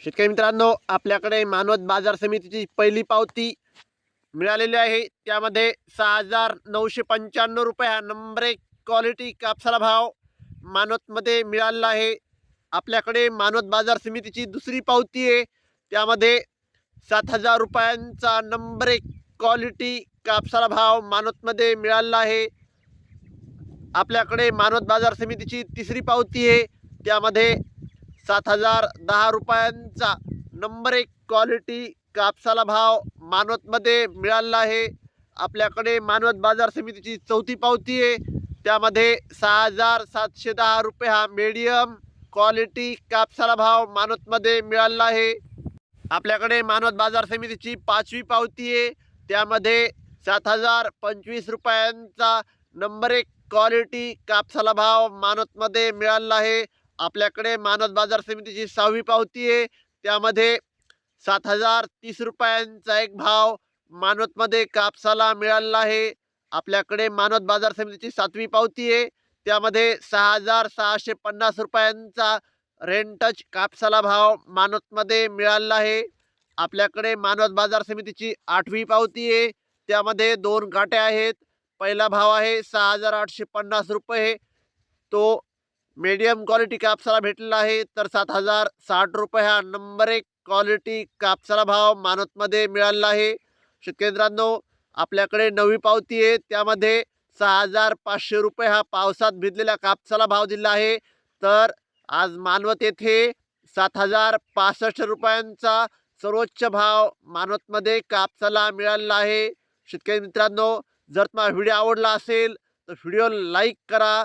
शेतकरी मित्रांनो आपल्याकडे मानवत बाजार समितीची पहिली पावती मिळालेली आहे. त्यामध्ये सहा हजार नऊशे पंच्याण्णव रुपये हा नंबर एक क्वालिटी कापसाला भाव मानवतमध्ये मिळालेला आहे. आपल्याकडे मानवत बाजार समितीची दुसरी पावती आहे. त्यामध्ये सात हजार रुपयांचा नंबर एक क्वालिटी कापसाला भाव मानवतमध्ये मिळालेला आहे. आपल्याकडे मानवत बाजार समितीची तिसरी पावती आहे. त्यामध्ये सात हजार दहा रुपयांचा नंबर एक क्वालिटी कापसाला भाव मानवतमध्ये मिळालेला आहे. आपल्याकडे मानवत बाजार समितीची चौथी पावती आहे. त्यामध्ये सहा हजार सातशे दहा रुपये हा मीडियम क्वालिटी कापसाला भाव मानवतमध्ये मिळालेला आहे. आपल्याकडे मानवत बाजार समितीची पाचवी पावती आहे. त्यामध्ये सात हजार पंचवीस रुपयांचा नंबर एक क्वालिटी कापसाला भाव मानवतमध्ये मिळालेला आहे. आपल्याकडे मानद बाजार समितीची सहावी पावती आहे. त्यामध्ये सात हजार तीस रुपयांचा एक भाव मानवतमध्ये कापसाला मिळालेला आहे. आपल्याकडे मानवत बाजार समितीची सातवी पावती आहे. त्यामध्ये सहा हजार सहाशे पन्नास रुपयांचा रेंटच कापसाला भाव मानवतमध्ये मिळालेला आहे. आपल्याकडे मानवत बाजार समितीची आठवी पावती आहे. त्यामध्ये दोन गाठ्या आहेत. पहिला भाव आहे सहा हजार आठशे पन्नास रुपये. तो मीडियम क्वालिटी कापसाला भेटलेला आहे. तर सात हजार साठ रुपये हा नंबर एक क्वालिटी कापसाला भाव मानवतमध्ये मिळालेला आहे. शेतकरी मित्रांनो आपल्याकडे नवी पावती आहे. त्यामध्ये सहा हजार पाचशे रुपये हा पावसात भिजलेल्या कापसाला भाव दिला आहे. तर आज मानवत येथे सात हजार पासष्ट रुपयांचा सर्वोच्च भाव मानवतमध्ये कापसाला मिळालेला आहे. शेतकरी मित्रांनो जर तुम्हाला व्हिडिओ आवडला असेल तर व्हिडिओ लाईक करा.